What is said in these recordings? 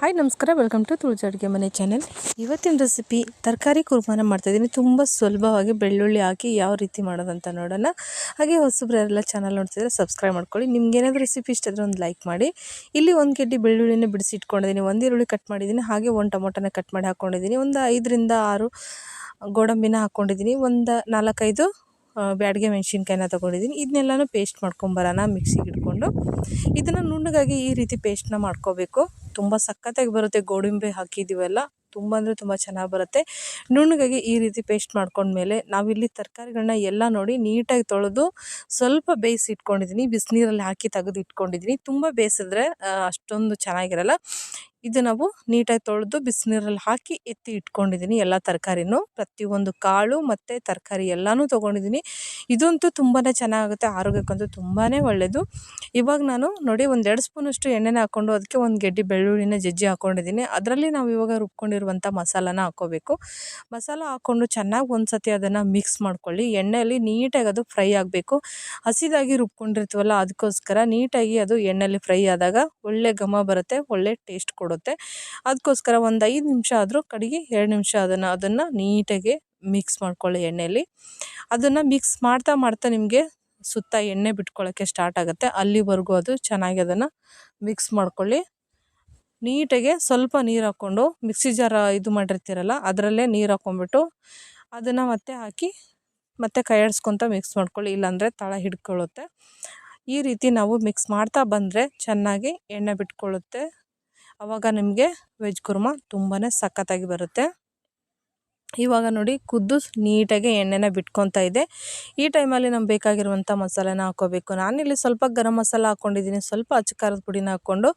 Hi, ನಮಸ್ಕಾರ. Welcome to ತುಳಜ ಅಡುಗೆ ಮನೆ ಚಾನೆಲ್ ಇವತ್ತಿನ ರೆಸಿಪಿ ತರಕಾರಿ ಕುರ್ಮಾನ ಮಾಡ್ತಾಯಿದ್ದೀನಿ ತುಂಬ ಸುಲಭವಾಗಿ ಬೆಳ್ಳುಳ್ಳಿ ಹಾಕಿ ಯಾವ ರೀತಿ ಮಾಡೋದಂತ ನೋಡೋಣ. ಹಾಗೆ ಹೊಸಬ್ರೆಲ್ಲ ಚಾನಲ್ ನೋಡ್ತಿದ್ರೆ ಸಬ್ಸ್ಕ್ರೈಬ್ ಮಾಡ್ಕೊಳ್ಳಿ. ನಿಮ್ಗೆ ಏನಾದರೂ ರೆಸಿಪಿ ಇಷ್ಟ ಆದರೆ ಒಂದು ಲೈಕ್ ಮಾಡಿ. ಇಲ್ಲಿ ಒಂದು ಕೆಡ್ಡಿ ಬೆಳ್ಳುಳ್ಳಿನ ಬಿಡಿಸಿ ಇಟ್ಕೊಂಡಿದ್ದೀನಿ ಒಂದು ಈರುಳ್ಳಿ ಕಟ್ ಮಾಡಿದ್ದೀನಿ ಹಾಗೆ ಒಂದು ಟೊಮೊಟೊನ ಕಟ್ ಮಾಡಿ ಹಾಕ್ಕೊಂಡಿದ್ದೀನಿ ಒಂದು ಐದರಿಂದ ಆರು ಗೋಡಂಬಿನ ಹಾಕ್ಕೊಂಡಿದ್ದೀನಿ ಒಂದು ನಾಲ್ಕೈದು ಬ್ಯಾಡಿಗೆ ಮೆಣಸಿನ್ಕಾಯಿನ ತೊಗೊಂಡಿದ್ದೀನಿ ಇದನ್ನೆಲ್ಲನೂ ಪೇಸ್ಟ್ ಮಾಡ್ಕೊಂಬರೋಣ ಮಿಕ್ಸಿಗೆ ಇಟ್ಕೊಂಡು ಇದನ್ನು ನುಣ್ಣಗಾಗಿ ಈ ರೀತಿ ಪೇಸ್ಟ್ನ ಮಾಡ್ಕೋಬೇಕು. ತುಂಬ ಸಖತ್ತಾಗಿ ಬರುತ್ತೆ ಗೋಡಂಬಿ ಹಾಕಿದ್ದೀವಲ್ಲ ತುಂಬ ಅಂದರೆ ತುಂಬ ಚೆನ್ನಾಗಿ ಬರುತ್ತೆ. ನುಣ್ಣಗಾಗಿ ಈ ರೀತಿ ಪೇಸ್ಟ್ ಮಾಡ್ಕೊಂಡ್ಮೇಲೆ ನಾವಿಲ್ಲಿ ತರಕಾರಿಗಳನ್ನ ಎಲ್ಲ ನೋಡಿ ನೀಟಾಗಿ ತೊಳೆದು ಸ್ವಲ್ಪ ಬೇಯಿಸಿ ಇಟ್ಕೊಂಡಿದ್ದೀನಿ ಬಿಸಿನೀರಲ್ಲಿ ಹಾಕಿ ತೆಗೆದು ಇಟ್ಕೊಂಡಿದ್ದೀನಿ ತುಂಬ ಬೇಯಿಸಿದ್ರೆ ಅಷ್ಟೊಂದು ಚೆನ್ನಾಗಿರಲ್ಲ. ಇದು ನಾವು ನೀಟಾಗಿ ತೊಳೆದು ಬಿಸಿನೀರಲ್ಲಿ ಹಾಕಿ ಎತ್ತಿ ಇಟ್ಕೊಂಡಿದ್ದೀನಿ. ಎಲ್ಲ ತರಕಾರಿನೂ, ಪ್ರತಿಯೊಂದು ಕಾಳು ಮತ್ತು ತರಕಾರಿ ಎಲ್ಲನೂ ತೊಗೊಂಡಿದ್ದೀನಿ. ಇದಂತೂ ತುಂಬಾ ಚೆನ್ನಾಗುತ್ತೆ ಆರೋಗ್ಯಕ್ಕಂತೂ ತುಂಬಾ ಒಳ್ಳೆಯದು ಇವಾಗ ನಾನು ನೋಡಿ ಒಂದು ಎರಡು ಸ್ಪೂನಷ್ಟು ಎಣ್ಣೆನ ಹಾಕ್ಕೊಂಡು ಅದಕ್ಕೆ ಒಂದು ಗೆಡ್ಡೆ ಬೆಳ್ಳುಳ್ಳಿನ ಜಜ್ಜಿ ಹಾಕ್ಕೊಂಡಿದ್ದೀನಿ ಅದರಲ್ಲಿ ನಾವು ಇವಾಗ ರುಬ್ಕೊಂಡಿರುವಂಥ ಮಸಾಲನ ಹಾಕ್ಕೋಬೇಕು ಮಸಾಲ ಹಾಕ್ಕೊಂಡು ಚೆನ್ನಾಗಿ ಒಂದು ಸತಿ ಅದನ್ನು ಮಿಕ್ಸ್ ಮಾಡ್ಕೊಳ್ಳಿ. ಎಣ್ಣೆಯಲ್ಲಿ ನೀಟಾಗಿ ಅದು ಫ್ರೈ ಆಗಬೇಕು. ಹಸಿದಾಗಿ ರುಬ್ಕೊಂಡಿರ್ತೀವಲ್ಲ, ಅದಕ್ಕೋಸ್ಕರ ನೀಟಾಗಿ ಅದು ಎಣ್ಣೆಯಲ್ಲಿ ಫ್ರೈ ಆದಾಗ ಒಳ್ಳೆ ಘಮ ಬರುತ್ತೆ, ಒಳ್ಳೆ ಟೇಸ್ಟ್ ಕೊಡುತ್ತೆ. ಅದಕ್ಕೋಸ್ಕರ ಒಂದು ಐದು ನಿಮಿಷ ಆದರೂ ಕಡೆಗೆ ಎರಡು ನಿಮಿಷ ಅದನ್ನು ಅದನ್ನು ನೀಟಾಗಿ ಮಿಕ್ಸ್ ಮಾಡ್ಕೊಳ್ಳಿ ಎಣ್ಣೆಯಲ್ಲಿ ಅದನ್ನು ಮಿಕ್ಸ್ ಮಾಡ್ತಾ ಮಾಡ್ತಾ ನಿಮಗೆ ಸುತ್ತ ಎಣ್ಣೆ ಬಿಟ್ಕೊಳ್ಳೋಕ್ಕೆ ಸ್ಟಾರ್ಟ್ ಆಗುತ್ತೆ. ಅಲ್ಲಿವರೆಗೂ ಅದು ಚೆನ್ನಾಗಿ ಅದನ್ನು ಮಿಕ್ಸ್ ಮಾಡ್ಕೊಳ್ಳಿ. ನೀಟಾಗೆ ಸ್ವಲ್ಪ ನೀರು ಹಾಕ್ಕೊಂಡು ಮಿಕ್ಸಿ ಜಾರ ಇದು ಮಾಡಿರ್ತೀರಲ್ಲ ಅದರಲ್ಲೇ ನೀರು ಹಾಕ್ಕೊಂಬಿಟ್ಟು ಅದನ್ನು ಮತ್ತೆ ಹಾಕಿ ಮತ್ತೆ ಕೈಯಾಡಿಸ್ಕೊತ ಮಿಕ್ಸ್ ಮಾಡ್ಕೊಳ್ಳಿ. ಇಲ್ಲಾಂದರೆ ತಳ ಹಿಡ್ಕೊಳ್ಳುತ್ತೆ ಈ ರೀತಿ ನಾವು ಮಿಕ್ಸ್ ಮಾಡ್ತಾ ಬಂದರೆ ಚೆನ್ನಾಗಿ ಎಣ್ಣೆ ಬಿಟ್ಕೊಳ್ಳುತ್ತೆ ಆವಾಗ ನಿಮಗೆ ವೆಜ್ ಕುರ್ಮ ತುಂಬಾ ಸಖತ್ತಾಗಿ ಬರುತ್ತೆ. ಇವಾಗ ನೋಡಿ ಕುದ್ದು ನೀಟಾಗಿ ಎಣ್ಣೆನ ಬಿಟ್ಕೊತಾ ಇದೆ. ಈ ಟೈಮಲ್ಲಿ ನಮ್ಗೆ ಬೇಕಾಗಿರುವಂಥ ಮಸಾಲೆನ ಹಾಕೋಬೇಕು. ನಾನಿಲ್ಲಿ ಸ್ವಲ್ಪ ಗರಂ ಮಸಾಲ ಹಾಕ್ಕೊಂಡಿದ್ದೀನಿ ಸ್ವಲ್ಪ ಅಚ್ಚ ಖಾರದ ಪುಡಿನ ಹಾಕ್ಕೊಂಡು,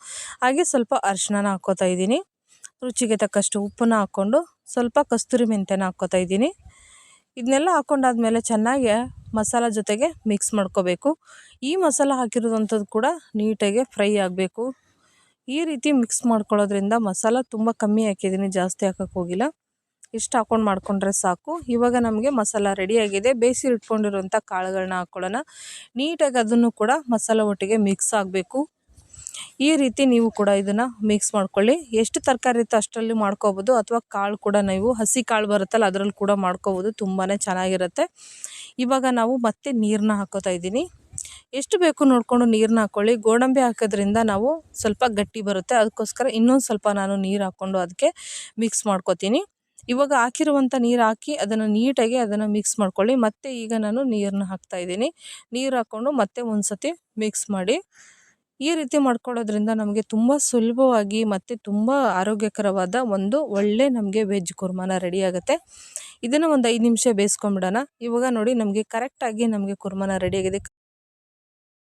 ಹಾಗೆ ಸ್ವಲ್ಪ ಅರಿಶಿನ ಹಾಕ್ಕೋತಾ ಇದ್ದೀನಿ. ರುಚಿಗೆ ತಕ್ಕಷ್ಟು ಉಪ್ಪನ್ನ ಹಾಕ್ಕೊಂಡು, ಸ್ವಲ್ಪ ಕಸ್ತೂರಿ ಮೆಂತ್ಯನ ಹಾಕ್ಕೋತಾ ಇದ್ದೀನಿ. ಇದನ್ನೆಲ್ಲ ಹಾಕ್ಕೊಂಡಾದ್ಮೇಲೆ ಚೆನ್ನಾಗಿ ಮಸಾಲ ಜೊತೆಗೆ ಮಿಕ್ಸ್ ಮಾಡ್ಕೋಬೇಕು. ಈ ಮಸಾಲ ಹಾಕಿರೋದಂಥದ್ದು ಕೂಡ ನೀಟಾಗಿ ಫ್ರೈ ಆಗಬೇಕು. ಈ ರೀತಿ ಮಿಕ್ಸ್ ಮಾಡ್ಕೊಳ್ಳೋದ್ರಿಂದ ಮಸಾಲ ತುಂಬ ಕಮ್ಮಿ ಹಾಕಿದ್ದೀನಿ, ಜಾಸ್ತಿ ಹಾಕೋಕ್ಕೆ ಹೋಗಿಲ್ಲ. ಇಷ್ಟು ಹಾಕೊಂಡು ಮಾಡ್ಕೊಂಡ್ರೆ ಸಾಕು. ಇವಾಗ ನಮಗೆ ಮಸಾಲ ರೆಡಿಯಾಗಿದೆ ಬೇಯಿಸಿ ಇಟ್ಕೊಂಡಿರುವಂಥ ಕಾಳುಗಳನ್ನ ಹಾಕ್ಕೊಳ್ಳೋಣ ನೀಟಾಗಿ ಅದನ್ನು ಕೂಡ ಮಸಾಲ ಒಟ್ಟಿಗೆ ಮಿಕ್ಸ್ ಆಗಬೇಕು. ಈ ರೀತಿ ನೀವು ಕೂಡ ಇದನ್ನು ಮಿಕ್ಸ್ ಮಾಡ್ಕೊಳ್ಳಿ. ಎಷ್ಟು ತರಕಾರಿ ಇತ್ತು ಅಷ್ಟರಲ್ಲಿ ಮಾಡ್ಕೋಬೋದು. ಅಥವಾ ಕಾಳು ಕೂಡ ನೀವು, ಹಸಿ ಕಾಳು ಬರುತ್ತಲ್ಲ, ಅದರಲ್ಲಿ ಕೂಡ ಮಾಡ್ಕೋಬೋದು. ತುಂಬಾ ಚೆನ್ನಾಗಿರುತ್ತೆ. ಇವಾಗ ನಾವು ಮತ್ತೆ ನೀರನ್ನ ಹಾಕೋತಾ ಇದ್ದೀನಿ. ಎಷ್ಟು ಬೇಕು ನೋಡಿಕೊಂಡು ನೀರನ್ನ ಹಾಕ್ಕೊಳ್ಳಿ ಗೋಡಂಬಿ ಹಾಕೋದ್ರಿಂದ ನಾವು ಸ್ವಲ್ಪ ಗಟ್ಟಿ ಬರುತ್ತೆ. ಅದಕ್ಕೋಸ್ಕರ ಇನ್ನೊಂದು ಸ್ವಲ್ಪ ನಾನು ನೀರು ಹಾಕ್ಕೊಂಡು ಅದಕ್ಕೆ ಮಿಕ್ಸ್ ಮಾಡ್ಕೋತೀನಿ. ಇವಾಗ ಹಾಕಿರುವಂಥ ನೀರು ಹಾಕಿ ಅದನ್ನು ನೀಟಾಗಿ ಅದನ್ನು ಮಿಕ್ಸ್ ಮಾಡ್ಕೊಳ್ಳಿ. ಮತ್ತೆ ಈಗ ನಾನು ನೀರನ್ನ ಹಾಕ್ತಾಯಿದ್ದೀನಿ ನೀರು ಹಾಕ್ಕೊಂಡು ಮತ್ತೆ ಒಂದು ಸತಿ ಮಿಕ್ಸ್ ಮಾಡಿ. ಈ ರೀತಿ ಮಾಡ್ಕೊಳ್ಳೋದ್ರಿಂದ ನಮಗೆ ತುಂಬ ಸುಲಭವಾಗಿ ಮತ್ತು ತುಂಬ ಆರೋಗ್ಯಕರವಾದ ಒಂದು ಒಳ್ಳೆ ನಮಗೆ ವೆಜ್ ಕುರ್ಮಾನ ರೆಡಿ ಆಗುತ್ತೆ. ಇದನ್ನು ಒಂದು ಐದು ನಿಮಿಷ ಬೇಯಿಸ್ಕೊಂಬಿಡೋಣ. ಇವಾಗ ನೋಡಿ ನಮಗೆ ಕರೆಕ್ಟಾಗಿ ನಮಗೆ ಕುರ್ಮಾನ ರೆಡಿಯಾಗಿದೆ